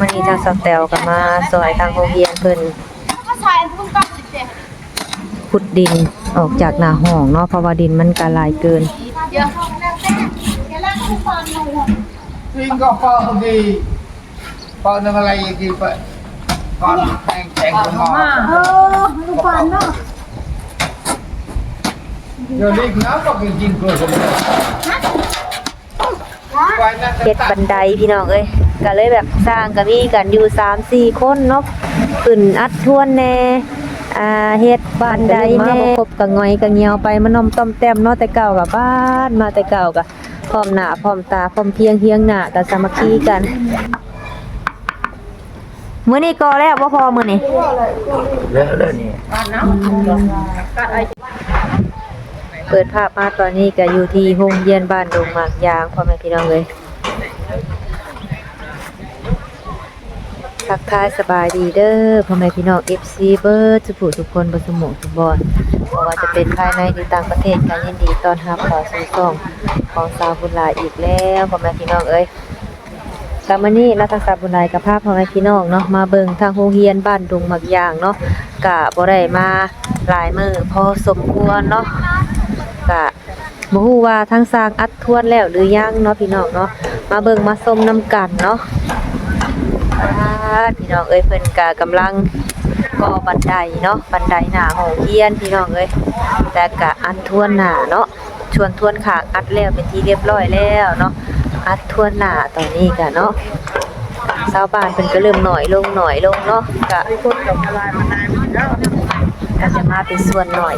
มันนี้ทางสาวแตวก็มาซอยทางโรงเรียนเพิ่นก็ใช้ทุกกับเด็กขุดดินออกจากหน้าห้องเนาะเพราะว่าดินมันก็หลายเกินเยอะห้องแรกแรกแกแรกทุกคน เฮ็ดบันไดพี่น้องเอ้ยก็เลยแบบสร้างก็มีกันอยู่3 4คนเนาะขึ้นอัดทวนแน่อ่าเฮ็ดบันไดแน่ครบก็งอยก็เหี่ยวไปมันนมต้มแต้มเนาะแต่เก่าก็บ้านมาแต่เก่าก็พร้อมหน้าพร้อมตาพร้อมเพียงเฮียงหน้าก็สามัคคีกันมื้อนี้ก็แล้วบ่พอมื้อนี้ Lỡ rồi nè เปิดภาพมาตอนนี้ก็อยู่ที่โรงเรียนบ้านดงหมากยางพ่อแม่พี่น้องเลยทักทายสบายดีเด้อพ่อแม่พี่น้อง FC เบิร์ดสุผู้ทุกคนบนสมองทุกบอลเพราะว่าจะเป็นภายในหรือต่างประเทศการยินดีต้อนรับขอสู่ช่องของสาวบุญลายอีกแล้วพ่อแม่พี่น้องเอ้ยกามนี่รัฐศาสตร์บุญลายกับภาพพ่อแม่พี่น้องเนาะมาเบิ่งทางโรงเรียนบ้านดงหมากยางเนาะกะบ่ได้มาหลายมือพอสมควรเนาะ ก็บ่ฮู้ว่าทั้งสร้างอัดทวนแล้วหรือยังเนาะพี่น้องเนาะมาเบิ่งมาชมนํกันเนาะพี่น้องเอ้ยเพิ่นก็กำลังก่อบันไดเนาะบันไดหน้าห้องเรียนพี่น้องเอ้ยแต่ก็อัดทวนหน้าเนาะชวนทวนขางอัดแล้วเป็นที่เรียบร้อยแล้วเนาะอัดทวนหน้าตอนนี้ก็เนาะชาวบ้านเพิ่นก็เริ่มหน่อยลงหน่อยลงเนาะก็ก็จะมาเป็นส่วนหน่อย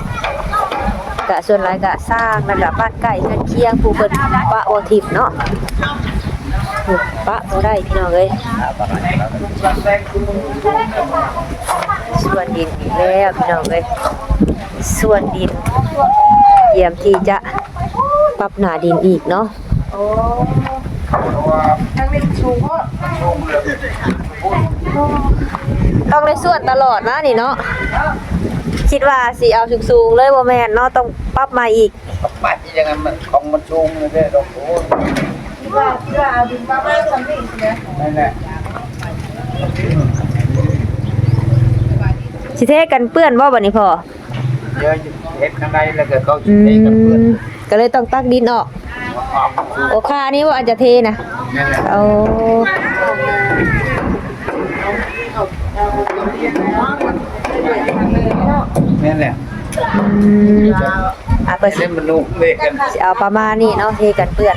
กะส่วนหลายกะสร้างแล้วก็บ้านใกล้กันเคียงผู้เพิ่นปะโอทิพเนาะผู้ปะบ่ได้พี่น้องเอ้ยส่วนดินอีกแล้วพี่น้องเอ้ยส่วนดินเยี่ยมที่จะปรับหนาดินอีกเนาะต้องได้ส่วนตลอดนะนี่เนาะ คิดว่าสิเอาสูงๆเลยบ่แม่นเนาะต้องปรับมาอีก Bạn chỉ rằng là không một chung rồi đây đâu có Đây nè สิเทกันเปื้อนบ่บัดนี้พ่อ Giờ hết thằng đây là cái câu อื chuyện này cần ม vượt ก็เลยต้องตักดินออกโอคานี่ว่าอาจจะเทนะ Nên là เอา Nên là อืม อะเปิดสิ Nên mình luôn về cần สิเอาประมาณนี้เนาะเทกันเปื้อน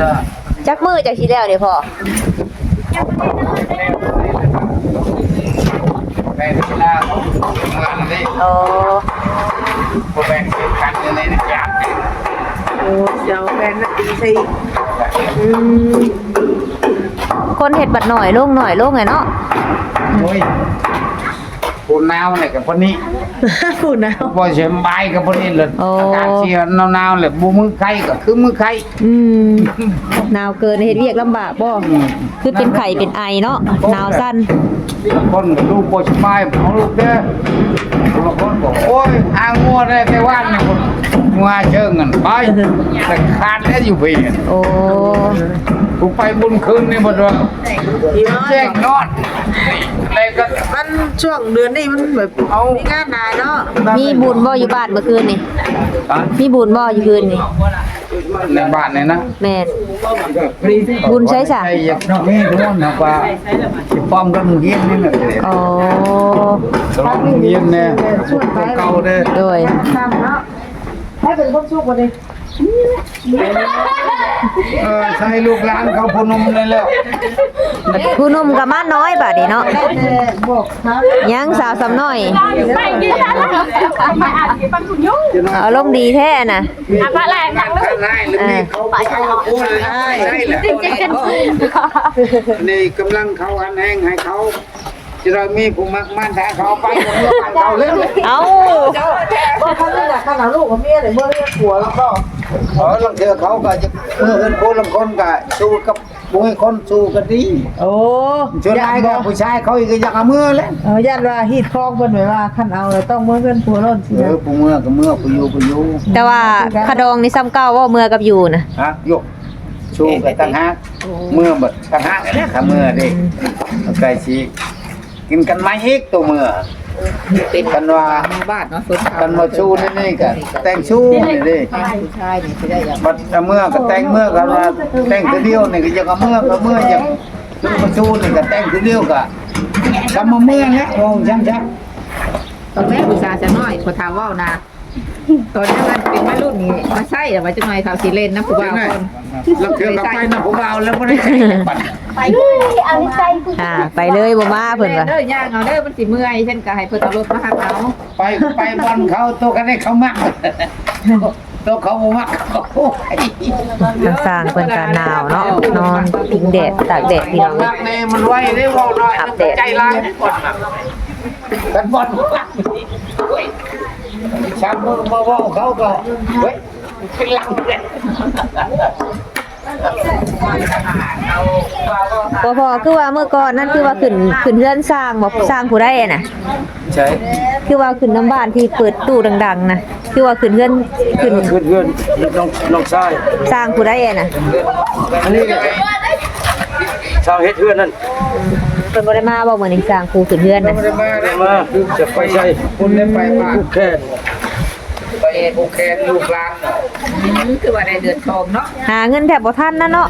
Là จักมือจากสิแล้วนี่พ่อ Về thì là Ngoan đi โอ้ Cô bé cái cắn như này nó chạm อืมคนเฮ็ดบัดหน่อยลงหน่อยลงไงเนาะ Ôi Cô nào này cái con ní พูดนะ Bò xem bay cái con ní là Ồ. Cả chia nào nào là bố mưng khay cả cứ mưng khay อืม หนาวเกินเฮ็ดเวียกลำบากบ่คือเป็นไข้เป็นไอเนาะหนาวสั้น con của ลูกบอสบายของลูกเด้อบางคนบอกโอ้ยหางัวได้แต่ว่านเนี่ยคนงัวเชิงกันไปแต่ขาดแล้วอยู่พี่โอ้กูไปบุญคืนนี่บ่ดว่าแจ้งนอนอะไรก็มันช่วงเดือนนี้มันแบบเอามีงานหนาเนาะมีบุญบ่อยู่บ้านเมื่อคืนนี่อะมีบุญบ่อยู่คืนนี่ ในบ้านเนี่ยนะแม่น บุญใช้สะใช่อยากน้องแม่ทุกคนนะว่าสิป้อมกับมึงเฮียนนี่แหละอ๋อสลองมึงเฮียนเนี่ยเก่าเด้อโดยทำเนาะให้เป็นคนสุขกว่านี้ เออใช่ลูกหลานเขาพนมเลยแล้วผู้หนุ่มกับมาน้อยบาดนี้เนาะแต่บอกเขายังสาวสำน้อย ไปยืนแล้วไปอ่านที่ปังคุณยุ่งอารมณ์ดีแท้น่ะอะพระแรงนักข้างในหรือนี่เขาไปทางโอ้ยใช่แหละนี่กำลังเขาอันแห้งให้เขาจะเรามีผู้มักมันแท้เขาไปเขาเล่นเลยเอ้าบ่คันนั้นน่ะคันเอาลูกกับเมียเนี่ยเมื่อเรียกผัวแล้วก็ เออลังเทือเขาก็จะเมื่อเอินคนลังคนก็สู้กับบุ้ยคนสู้กันดีโอ้ชวนไอ้กับผู้ชายเขาอีกก็อยากเอามือแล้วเออญาติว่าฮีดคลองเพิ่นไว้ว่าคันเอาเลยต้องเมื่อเพิ่นผัวร้อนสิเอนะอผู้เมื่อก็เมื่อผู้อยู่ผู้อยู่แต่ว่าขะดองนี่ซ้ำเก่าว่าเมือกับอยู่นะฮะยกสู้กันตั้งหากเมื่อบัดตั้งหากเนี่ยค่ะเมื่อเด็กไก่ชี กินกันไหมอีกตัวเมื่อเป็นกันว่าบ้านเนาะฝนกันมาชูนี่นี่ก็แต่งชูนี่ดิผู้ชายนี่สิได้อย่างบัดเมื่อก็แต่งเมื่อกันว่าแต่งทีเดียวนี่ก็ยังเอาเมื่อก็เมื่อยังชูมาชูนี่ก็แต่งทีเดียวก็ทำมาเมื่อเนี่ยโอ้ช่างช่างตอนแรกผู้ชายจะน้อยพอถามว่านะ ตอนนี้มันเป็นวัยรุ่นนี่มาใช่แต่ว่าจะหน่อยเขาสิเล่นนะผู้บ่าวคนเราเทือกกับไปนะผมเอาแล้วไม่ได้ปัดอ่าไปเลยบ่มาเพิ่นว่าเด้อย่างเอาเด้อมันสิเมื่อยฉันก็ให้เพิ่นเอารถมาหาเขาไปไปบอลเขาตัวกันได้เขามักตัวเขาบ่มักเขาทางสร้างเพิ่นก็หนาวเนาะนอนพิงแดดตากแดดพี่น้องมักนี่มันไว้ได้ว่าน้อยใจร้ายก่อนกันบอล ช้ำมือมาว่าเขาก็เฮ้ยเป็นลังเลยพอพอคือว่าเมื่อก่อนนั่นคือว่าขึ้นขึ้นเฮือนสร้างบ่สร้างผู้ใดอะน่ะใช่คือว่าขึ้นน้ำบ้านที่เปิดตู้ดัง ๆนะคือว่าขึ้นเฮือนขึ้นเพื่อนเพื่อนน้องน้องชายสร้างผู้ใดอะน่ะอันนี้ชาวเฮ็ดเพื่อนนั่น เพิ่นบ่ได้มาบ่มื้อนี้สร้างผู้ขึ้นเฮือนน่ะไม่ได้มาได้มาจะไปใช่คุณได้ไปบ้านแค่ไปผูกแขนลูกหลานคือว่าได้เดือนทองเนาะหาเงินแทบบ่ทันนะเนาะ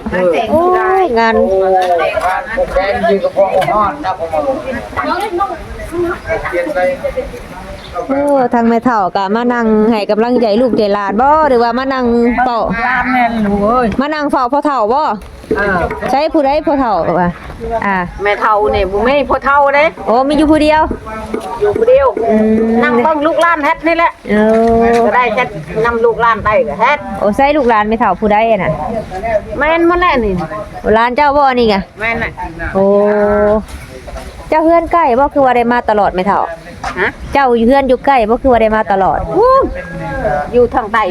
โอ้ยงานบ้านผูกแขนอยู่กับพ่อฮอดนะผมเปลี่ยนไป โอ้ทางแม่เฒ่าก็มานั่งให้กำลังใจลูกใจหลานบ่หรือว่ามานั่งเฝ้าลานแม่นลูกเอ้ยมานั่งเฝ้าพ่อเฒ่าบ่เออใช้ผู้ใดพ่อเฒ่าว่าอ่าแม่เฒ่านี่บ่มีพ่อเฒ่าเด้โอ้มีอยู่ผู้เดียว อยู่ผู้เดียวอืมนั่งเบิ่งลูกหลานเฮ็ดนี่แหละเออก็ได้จะนำลูกหลานไปก็เฮ็ดโอ้ใส่ลูกหลานแม่เฒ่าผู้ใดอะน่ะแม่นหมดแล้วนี่หลานเจ้าบ่นี่ไงแม่นน่ะโอ้ เจ้าเฮือนใกล้บ่คือว่าได้มาตลอดไหมเฒ่าฮะเจ้าอยู่เฮือนอยู่ใกล้บ่คือว่าได้มาตลอดอยู่ทางใต้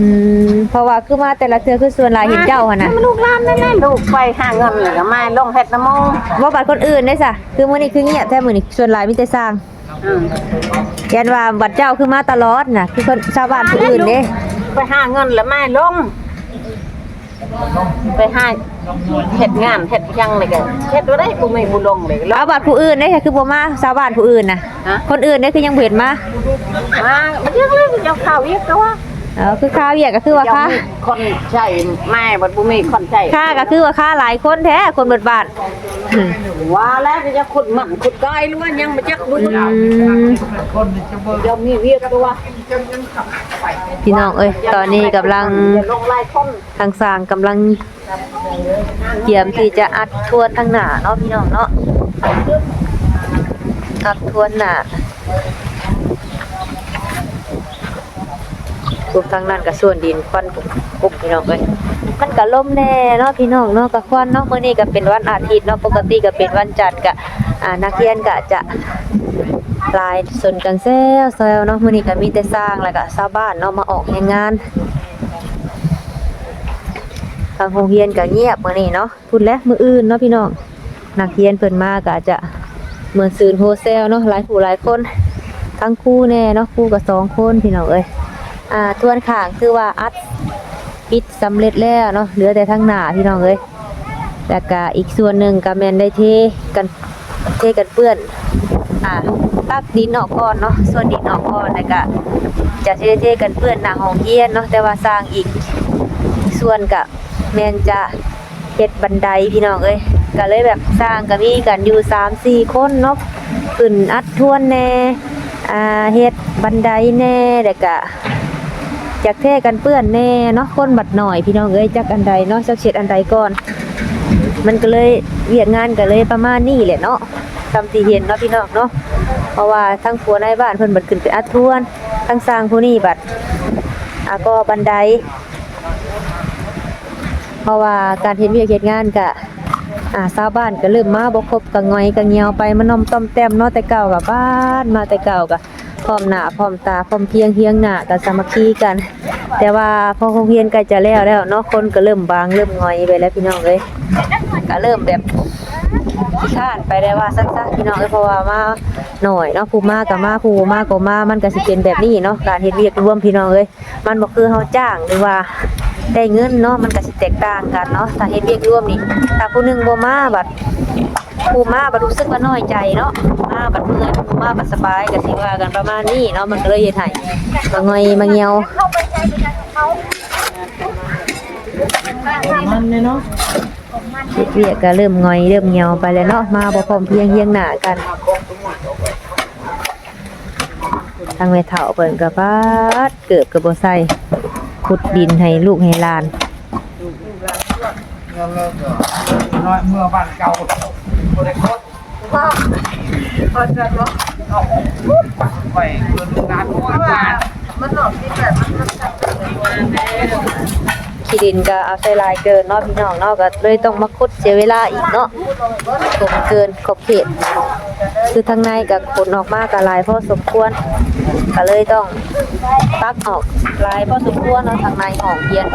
อืมเพราะว่าคือมาแต่ละเทื่อคือส่วนหลายเห็นเจ้าหั่นน่ะลูกหลานนั่นแหละลูกไปหาเงินแล้วก็มาลงเฮ็ดน้ำมงบ่บัดคนอื่นได้ซะคือมื้อนี้คือเงียบแท้มื้อนี้ส่วนหลายมีแต่สร้างอืมยันว่าบัดเจ้าคือมาตลอดน่ะคือคนชาวบ้านผู้อื่นเด้ไปหาเงินแล้วมาลงไปหา เฮ็ดงานเฮ็ดหยังเลยก็เฮ็ดบ่ได้บ่มีผู้ลงเลยลเอางบัดผู้อื่นได้ค่ะคือบ่มาชาวบ้านผู้อื่นน่ะฮะคนอื่นได้คือยังบ่เห็นมา มาบ่ยังเลยเจ้าข้าวอีกตัว เออคือค่าเวียกก็คือว่าเจ้าค่ามีคนใช้แม่บ่บ่มีคนใช้ค่าก็คือว่าค่าหลายคนแท้คนเบิดบ้านอืมว่าแล้วจะขุดมันขุดก้อยหรือว่ายังบ่จักบุญอืมเดี๋ยวมีเวียกตัวพี่น้องเอ้ยตอนนี้กำลังจะลงหลายคนทางสร้างกำลังเตรียมที่จะอัดทวนทางหน้าเนาะพี่น้องเนาะอัดทวนหน้า ทุกทางนั้นก็ส่วนดินควันปุ๊บพี่น้องเอ้ยมันก็ลมแน่เนาะพี่น้องเนาะก็ควันเนาะมื้อนี้ก็เป็นวันอาทิตย์เนาะปกติก็เป็นวันจันทร์ก็อ่านักเรียนก็จะลายสนกันแซวแซวเนาะมื้อนี้ก็มีแต่สร้างแล้วก็ชาวบ้านเนาะมาออกแรงงานทางโรงเรียนก็เงียบมื้อนี้เนาะพูดแล้วมื้ออื่นเนาะพี่น้องนักเรียนเพิ่นมาก็จะเหมือนซืนโฮเซลเนาะหลายผู้หลายคนทั้งคู่แน่เนาะคู่ก็สองคนพี่น้องเอ้ย อ่าทวนข้างคือว่าอัดปิดสำเร็จแล้วเนาะเหลือแต่ทางหน้าพี่น้องเอ้ยแล้วก็อีกส่วนหนึ่งก็แมนได้เทกันเทกันเปื้อนอ่าตักดินออกก่อนเนาะส่วนดินออกก่อนแล้วก็จะเทเทกันเปื้อนหน้าห้องเรียนเนาะแต่ว่าสร้างอีกส่วนกับแมนจะเฮ็ดบันไดพี่น้องเอ้ยก็เลยแบบสร้างก็มีกันอยู่3 4คนเนาะขึ้นอัดทวนแน่อ่าเฮ็ดบันไดแน่แล้วก็ จักเทกันเปื้อนแน่เนาะคนบัดหน่อยพี่น้องเอ้ยจักอันใดเนาะจักเช็ดอันใดก่อน มันก็เลยเวียกงานก็เลยประมาณนี้แหละเนาะทำที่เห็นเนาะพี่น้องเนาะเพราะว่าทั้งครัวในบ้านเพิ่นบัดขึ้นไปอัดทวนทั้งสร้างผู้นี้บัดอาก็บันได เพราะว่าการเฮ็ดเวียกเฮ็ดงานก็อ่าชาวบ้านก็เริ่มมาบ่ครบก็งอยก็เงียวไปมานอมต้อมแต้มเนาะแต่เก่ากับบ้านมาแต่เก่าก็ พร้อมหน้าพร้อมตาพร้อมเพียงเฮียงหน้ากันสามัคคีกัน แต่ว่าพอโรงเรียนใกล้จะแล้วแล้วเนาะคนก็เริ่มบางเริ่มงอยไปแล้วพี่น้องเอ้ยก็เริ่มแบบขี้ข้านไปได้ว่าสั้นๆพี่น้องเอ้ยเพราะว่ามาหน่อยเนาะผู้มาก็มาผู้มาก็มามันก็สิเป็นแบบนี้เนาะการเฮ็ดเวียกร่วมพี่น้องเอ้ยมันบ่คือเฮาจ้างหรือว่าได้เงินเนาะมันก็สิแตกต่างกันเนาะถ้าเฮ็ดเวียกร่วมนี่ถ้าผู้หนึงบ่มาบัด ผู้มาบัดรู้สึกว่าน้อยใจเนาะมาบัดเมื่อยผู้มาบัดสบายก็สิว่ากันประมาณนี้เนาะมันก็เลยเฮ็ดให้มางอยมาเหี่ยวมันเนี่ยเนาะเฮ็ดเวียกก็เริ่มงอยเริ่มเหี่ยวไปแล้วเนาะมาบ่พร้อมเพรียงเฮียงหน้ากันทางแม่เฒ่าเพิ่นก็ปาดเกิบก็บ่ใส่ขุดดินให้ลูกให้หลาน เลิกเน้อยเมื่อบ้านเก่าบ่ได้คดพอจะเนาะเอาไปเกินงานว่ามันหลอกที่แบบมันขี้ดินก็เอาใส่ลายเกินเนาะพี่น้องเนาะก็เลยต้องมาคุดเสียเวลาอีกเนาะกลมเกินขอบเขต คือทางในกับขนออกมากกับลายพอสมควรก็เลยต้องตักออกลายพอสมควรเนาะทางในของเยียน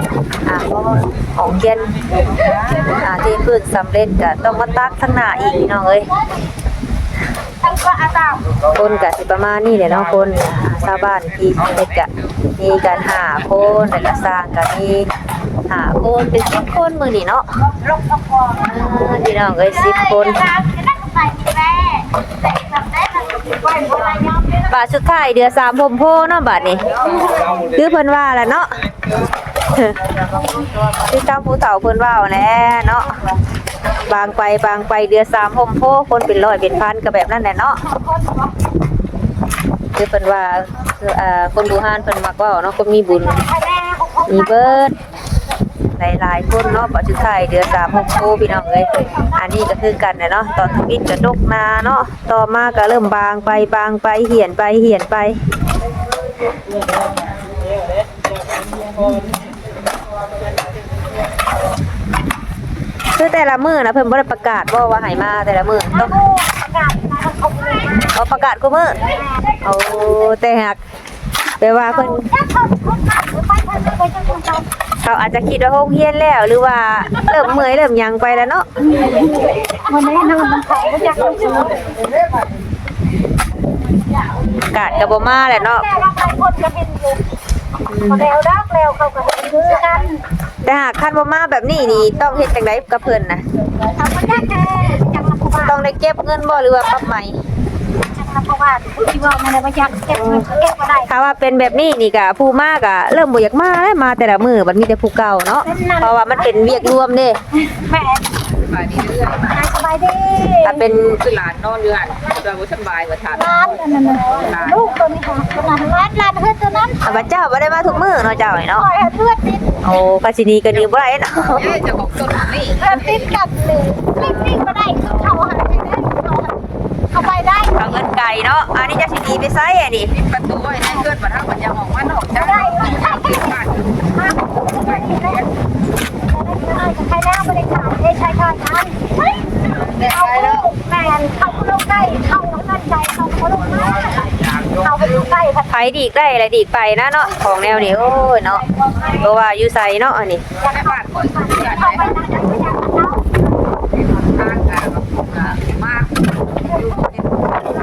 อ่าเพราะของเยียนอ่าที่พื้นสำเร็จก็ต้องมาตักทางหน้าอีกพี่น้องเอ้ยคนกะสิประมาณนี้แหละเนาะคนชาวบ้านที่เด็กกะมีการหาคนแล้วก็สร้างก็มีหาคนเป็นสิบคนมือนี่เนาะอ่าพี่น้องเอ้ยสิบคน บาทสุดท้ายเดือนสามผมโพเนาะบาทนี้คือเพิ่นว่าแหละเนาะคือตามผู้เฒ่าเพิ่นว่าแหละเนาะบางไปบางไปเดือนสามผมโพคนเป็นร้อยเป็นพันก็แบบนั้นแหละเนาะคือเพิ่นว่าคืออ่าคนบูฮานเพิ่นมักว้าเนาะคนมีบุญมีเบิด หลายๆคนเนาะปัจจุบันเดือนสามหกโพพี่น้องเอ้ยอันนี้ก็คือกันเนี่ยเนาะตอนทวิตกระดกนาเนาะต่อมาก็เริ่มบางไปบางไปเหี่ยนไปเหี่ยนไปคือแต่ละมือนะเพิ่นบ่ได้ประกาศว่าว่าให้มาแต่ละมือต้องเอาประกาศกูมือเอาแต่หากแปลว่าเพิ่น เขาอาจจะคิดว่าโรงเรียนแล้วหรือว่าเริ่มเมื่อยเริ่มยังไปแล้วเนาะวันนี้น้ำมันเขาก็จะเข้าสู่ประกาศก็บ่มาแหละเนาะแต่ละคนก็เป็นอยู่พอแล้วดักแล้วเขาก็คือกันแต่หากคันบ่มาแบบนี้นี่ต้องเฮ็ดจังไดกับเพิ่นนะทำมันะต้องได้เก็บเงินบ่หรือว่าปรับใหม่ เพราะว่าที่ว่ามันไม่ยากเก็บเงินเก็บก็ได้ถ้าว่าเป็นแบบนี้นี่ก็ผู้มากอะเริ่มบ่อยากมาแล้วมาแต่ละมือมันมีแต่ผู้เก่าเนาะเพราะว่ามันเป็นเวียกรวมเด้แม่ไปนี่เรื่อยสบายดีถ้าเป็นคือหลานนอนอยู่หั่นเราบ่สบายว่าทานร้านนั่นน่ะลูกตัวนี้ค่ะร้านร้านร้านเพื่อนตัวนั้นข้าพเจ้าบ่ได้มาทุกมื้อเนาะเจ้านี่คเนาะอยเพื่อนติดโอ้กสินีก็ดีบ่ได้เนาะเอ้ยเจ้าของต้นนี่เพื่อนติดกันเลยรีบรีบก็ได้เขาหันไปได้ เขาไปได้ทางเงินไก่เนาะ อันนี้จะสิหนีไปไสอะนี่ปิดประตูไว้ให้เกิดมาทางปัญญาออกมานอกจ้าได้ปิดบ้านใครหน้าบริการได้ใช้การงานเอาลูกแมนเข้าลูกใกล้เข้านั่นใจเข้าลูกมาเข้าไปลูกใกล้ผัดไผดีกได้อะไรดีกไปนะเนาะของแนวนี้โอ้ยเนาะเพราะว่าอยู่ไสเนาะอันนี้ ในบ้านคนอยาก เข้า ได้ ไปนั่นไม่อยากเข้า ทางอะมาก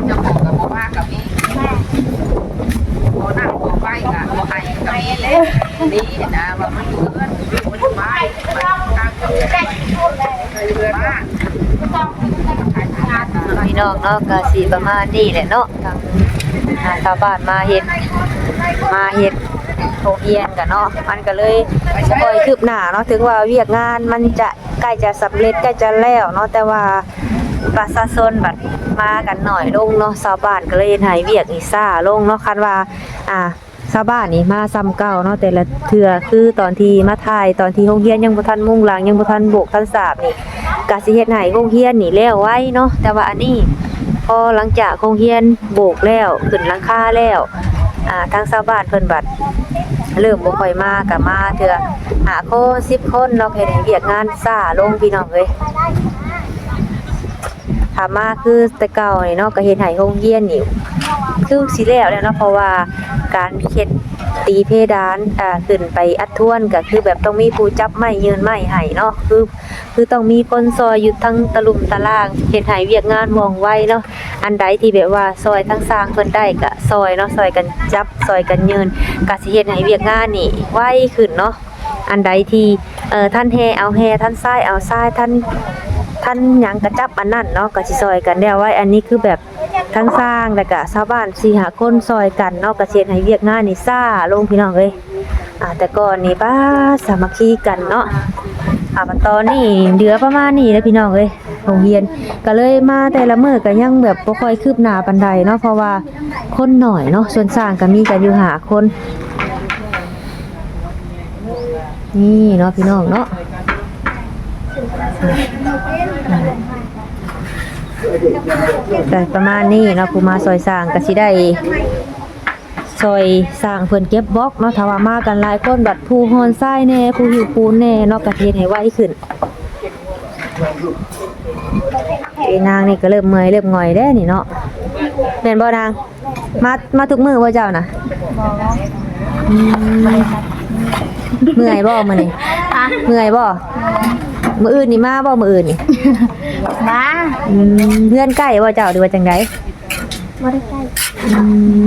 เจ้าของกับบ่มากกับนี่ แม่ บ่นั่งบ่ไปกับบ่ให้กับนี่เล่นี่นะว่ามันอยู่เงินมันสบายมันทางก็ ใกล้ทุนเลย เรือมาก พี่น้อาก็สิประมาณนี้แหละเนาะทางชาวบ้านมาเฮ็ดมาเฮ็ดโรงเรียนกันเนาะมันก็เลยบ่อยคืบหน้าเนาะถึงว่าเวียกงานมันจะใกล้จะสำเร็จใกล้จะแล้วเนาะแต่ว่าประชาชนบัดมากันหน่อยลงเนาะชาวบ้านก็เลยเฮ็ดให้เวียกนี่ซ่าลงเนาะคันว่าอ่าชาวบ้านนี่มาซ้ำเก่าเนาะแต่ละเทื่อคือตอนที่มาถ่ายตอนที่โรงเรียนยังบ่ทันมุ่งหลังยังบ่ทันโบกทันสาบนี่ กสิเฮ็ดให้โรงเรียนนี่แล้วไว้เนาะแต่ว่าอันนี้พอหลังจากโรงเรียนโบกแล้วขึ้นหลังคาแล้วอ่าทางชาวบ้านเพิ่นบัดเริ่มบ่ค่อยมาก็มาเทื่อหาโคน10คนเนาะเฮ็ดให้เวียกงานซ่าลงพี่น้องเอ้ยถามมาคือแต่เก่านี่เนาะก็เฮ็ดให้โรงเรียนนี่คือสิแล้วแล้วเนาะเพราะว่าการเฮ็ด ตีเพดานอ่าขึ้นไปอัดทวนก็คือแบบต้องมีผู้จับไม้ยืนไม้ให้เนาะคือ คือต้องมีคนซอยอยู่ทั้งตะลุมตะล่างเฮ็ดให้เวียกงานว่องไวเนาะอันใดที่แบบว่าซอยทั้งสร้างเพิ่นได้ก็ซอยเนาะซอยกันจับซอยกันยืนก็สิเฮ็ดให้เวียกงานนี่ไวขึ้นเนาะอันใดที่เอ่อท่านแฮเอาแฮท่านซ้ายเอาซ้ายท่าน ท่านหยังกระจับอันนั้นเนาะก็สิซอยกันได้ไว้อันนี้คือแบบทั้งสร้างแล้วก็ชาวบ้านสี่หาคนซอยกันเนาะก็สิเฮ็ดให้เวียกงานนี่ซ่าลงพี่น้องเอ้ยอ่าแต่ก่อนนี่ป้าสามัคคีกันเนาะอ่ามันตอนนี้เหลือประมาณนี้แล้วพี่น้องเอ้ยโรงเรียนก็เลยมาแต่ละมื้อก็ยังแบบบ่ค่อยคืบหน้าปานใดเนาะเพราะว่าคนหน่อยเนาะส่วนสร้างก็มีกันอยู่หาคนนี่เนาะพี่น้องเนาะ แต่ประมาณนี้เนาะผู้มาซอยสร้างก็สิได้ซอยสร้างเพิ่นเก็บบล็อกเนาะถ้าว่ามากันหลายคนบัดผู้ฮอนทรายแน่ผู้หิวปูนแน่เนาะก็เฮ็ดให้ไวขึ้นไอ้นางนี่ก็เริ่มเมื่อยเริ่มง่อยแล้วนี่เนาะแม่นบ่นางมามาทุกมื้อบ่เจ้าน่ะอืมเมื่อยบ่มื้อนี้เมื่อยบ่ มื้ออื่นนี่มาบ่มื้ออื่นนี่มาอืมเพื่อนใกล้บ่เจ้าหรือว่าจังไดบ่ได้ใกล้อืม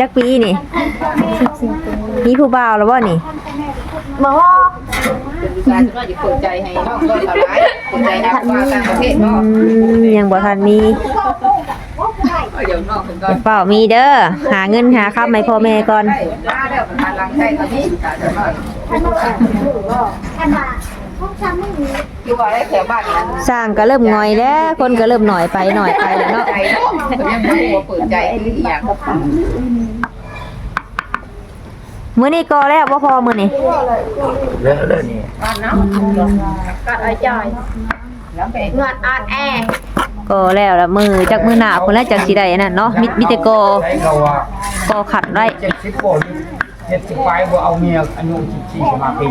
จักปีนี่มีผู้บ่าวแล้วบ่นี่บ่เป็นวิชาที่ว่าจะเปิดใจให้น้องก็สลายเปิดใจนักว่าต่างประเทศอืเนาะมยังบ่ทันมีเดี๋ยวน้องเป็นก่อนเปล่ามีเด้อหาเงินหาค้ำให้พ่อแม่ก่อนใช่ได้แล้วประธานรังใช่ตอนนี้อาจจะว่า อันว่าพวกฉันไม่มีคือว่าได้แถวบ้านนั้นสร้างก็เริ่มง่อยแล้วคนก็เริ่มหน่อยไปหน่อยไปแล้วเนาะใจเนาะยังไม่รู้ว่าเปิดใจคืออีหยังมื้อนี้ก็แล้วบ่พอมื้อนี้แล้วแล้วนี่กัดไอ้จอยแล้วไปเงินออนแอร์ก็แล้วละมือจักมื้อหน้าพุ่นแล้วจักสิได้อันนั้นเนาะมิมีแต่ก็ใช้เขาว่าก็ขัดไว้เจ็ดสิบกว่า เจ็ดสิบปลายบ่เอาเมียอายุสิบสี่สิบห้าปี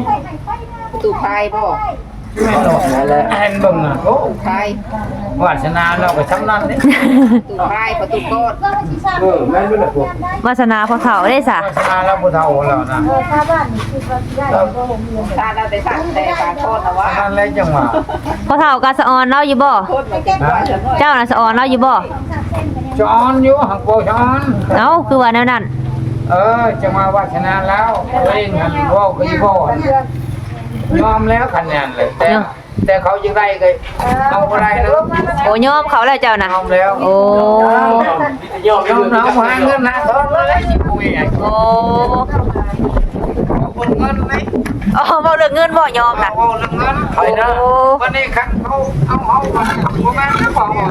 ประตูพายบ่ไม่หรอกแอนเบิ่งน่ะโอ้พายวาสนาเราก็ชำนาญเด้ประตูพายประตูโกดเออแม่นบ่ล่ะพวกวาสนาพ่อเฒ่าได้ซะวาสนาเราบ่เท่าแล้วนะถ้าบ้านนี่คือว่าได้ก็โรงเรียนตาเราได้สั่งแต่ปากโคตรนะว่านั่นแหละจังหวะพ่อเฒ่าก็สะออนเนาะอยู่บ่โคตรมาเก็บไว้เถอะเนาะเจ้าน่ะสะออนเนาะอยู่บ่จอนอยู่หักบ่จอนเอ้าคือว่าแนวนั้น เออ จะมาวาสนาแล้วตัวเองหันเว่าก็อีบ่ยอมแล้วคะแนนเลย แต่ แต่เขายังได้ก็เอาบ่ได้เลยโอ้ยอมเขาแล้วเจ้าน่ะยอมแล้วโอ้ยอมแล้วหาเงินหาทองเลยสิคุยไงโอ้เอาคนเงินไหมอ๋อบ่เรื่องเงินบ่ยอมน่ะเอาเรื่องเงินไปนะวันนี้คันเขาเอาเอาบ่แม่นเขาบอกว่า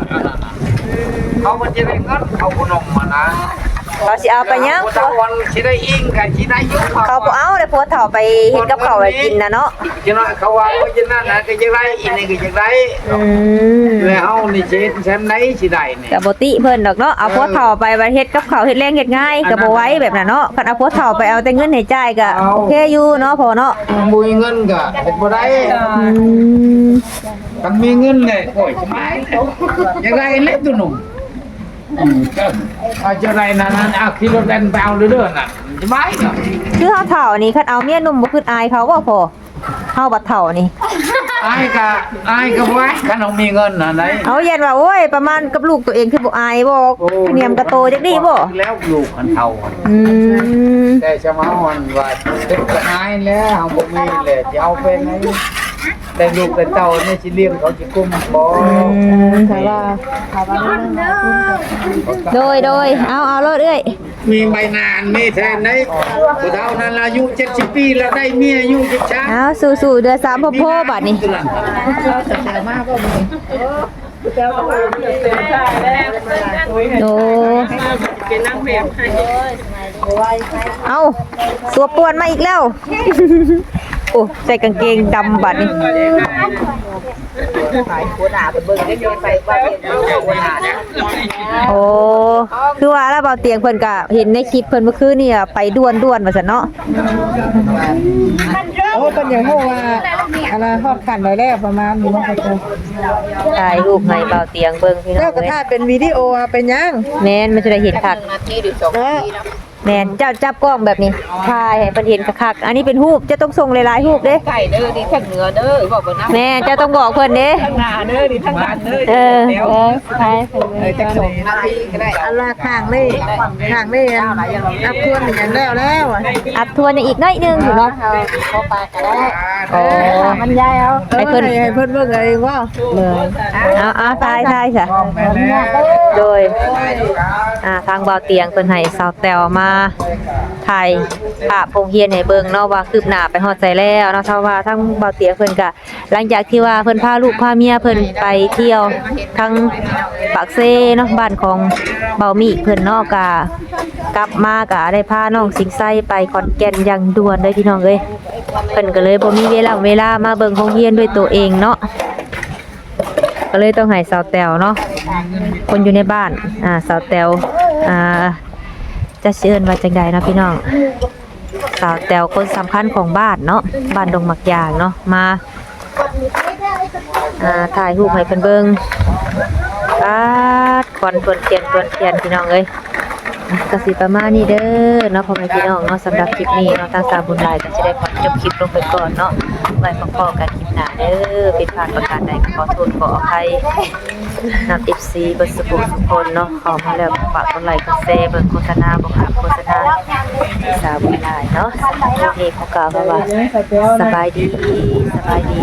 เขาบ่จะได้เงินเขาบ่นมมานะ เขาสิเอาไปยังเขาวันสิได้อิงกันสิได้ยุบเขาบ่เอาเลยผัวเฒ่าไปเฮ็ดกับข้าวให้กินน่ะเนาะจะน้อยเขาว่าเขาจะนั่นนะก็จะได้อีนี่ก็จะได้อืมแล้วเฮานี่สิเฮ็ดแซมไหนสิได้นี่ก็บ่ติเพิ่นดอกเนาะเอาผัวเฒ่าไปไปเฮ็ดกับข้าวเฮ็ดแรงเฮ็ดง่ายก็บ่ไหวแบบนั้นเนาะคันเอาผัวเฒ่าไปเอาแต่เงินให้จ่ายก็โอเคอยู่เนาะพ่อเนาะบ่มีเงินก็เฮ็ดบ่ได้อืมคันมีเงินเลยโอ้ยสบายยังไงเล็กตัวหนุ่มอืมก็ เอาจะไรนั่นนั่นเอาขี่รถแล่นไปเอาเรื่อยๆน่ะสบายเนาะคือเฮาเฒ่านี่คันเอาเมียหนุ่มบ่คืออายเขาบ่พ่อเฮาบัดเฒ่านี่อายก็อายก็บ่อายคันเอามีเงินน่ะไหนเอาเย็นว่าโอ้ยประมาณกับลูกตัวเองคือบ่อายบ่เนียมกระโตจักดีบ่แล้วลูกคันเฒ่าอืมแต่ชะมาวันว่าเฮ็ดก็อายแล้วเฮาบ่มีเลยจะเอาไปไหน แต่ลูกแต่เต้านี่สิเลี้ยงเขาสิกุมบ่อืมถ้าว่าโดยโดยเอาเอารถเอ้ยมีใบหนานมีแทนไหนผู้เฒ่านั้นอายุ70ปีแล้วได้เมียอายุ10ชาเอาสู้ๆเดือนสามพ่อพ่อบัดนี้โอ้เอาตัวป่วนมาอีกแล้ว โอ้ใส่กางเกงดำบัดนี้หัวหน้าไปเบิ่งได้ยังไปว่าเห็นหัวหน้านะโอ้คือว่าแล้วเบาเตียงเพิ่นก็เห็นในคลิปเพิ่นเมื่อคืนนี่อะไปด่วนๆว่าซั่นเนาะมันเริ่มโอ้เป็นอย่างฮู้ว่าอะไรฮอดขันได้แล้วประมาณนี้เนาะครับถ่ายรูปให้เบาเตียงเบิ่งพี่น้แล้อวงก็เอ้ยถ้าเป็นวิดีโออะเป็นยังแม่นมันจะได้เห็นคัก นาทีหรือสองนาทีแล้ว แม่นเจ้าจับกล้องแบบนี้ถ่ายให้เพิ่นเห็นคักๆอันนี้เป็นรูปจะต้องส่งหลายๆรูปเด้ไก่เด้อดีทั้งเหนือเด้อบอกว่านะแม่เจ้าต้องบอกเพิ่นเด้ทั้งหน้าเด้อดีทั้งหลังเด้อเออเดี๋ยวเออถ่ายเพิ่นเออจะสองนาทีก็ได้อันละข้างนี่ข้างนี่อันอัพทวนอย่างแล้วแล้วอะอัดทวนอีกหน่อยหนึงถูกเนาะโอ้มันยายเอาให้เพิ่นให้เพิ่นเบิ่งเองว่าเลยเอาเอาถ่ายถ่ายจ้ะต้องไปแล้วโดยอ่าทางเบาเตียงเพิ่นให้สาวแตวมาถ่ายภาพโรงเรียนให้เบิ่งเนาะว่าคืบหน้าไปฮอดใจแล้วเนาะถ้าว่าทางเบาเตียเพิ่นก็หลังจากที่ว่าเพิ่นพาลูกพาเมียเพิ่นไปเที่ยวทางปากเซเนาะบ้านของเบามีเพิ่นเนาะก็กลับมาก็ได้พาน้องสิงไส้ไปขอนแก่นอย่างด่วนเลยพี่น้องเอ้ยเพิ่นก็เลยบ่มีเวลาเวลามาเบิ่งโรงเรียนด้วยตัวเองเนาะก็เลยต้องให้สาวแตวเนาะคนอยู่ในบ้านอ่าสาวแตวอ่า จะเชิญว่าจังใดเนาะพี่น้องสาวแตวคนสำคัญของบ้านเนาะบ้านดงหมักยางเนาะมาอ่าถ่ายรูปให้เพิ่นเบิ่งอาดควันทวนเทียนทวนเทียนพี่น้องเอ้ย อะก็สิประมาณนี้เด้อเนาะพ่อแม่พี่น้องเนาะสำหรับคลิปนี้เนาะทางสาวบุญหลายก็จะได้ขอจบคลิปลงไปก่อนเนาะไว้พอๆกันคลิปหน้าเด้อผิดพลาดประการใดก็ขอโทษขออภัยนำ FC เบอร์สบู่ทุกคนเนาะขอมาแล้วฝากกดไลค์กดแชร์เบิ่งโฆษณาบ่ขาดโฆษณาสาวบุญหลายเนาะสำหรับคลิปนี้ขอกล่าวว่าสบายดีสบายดี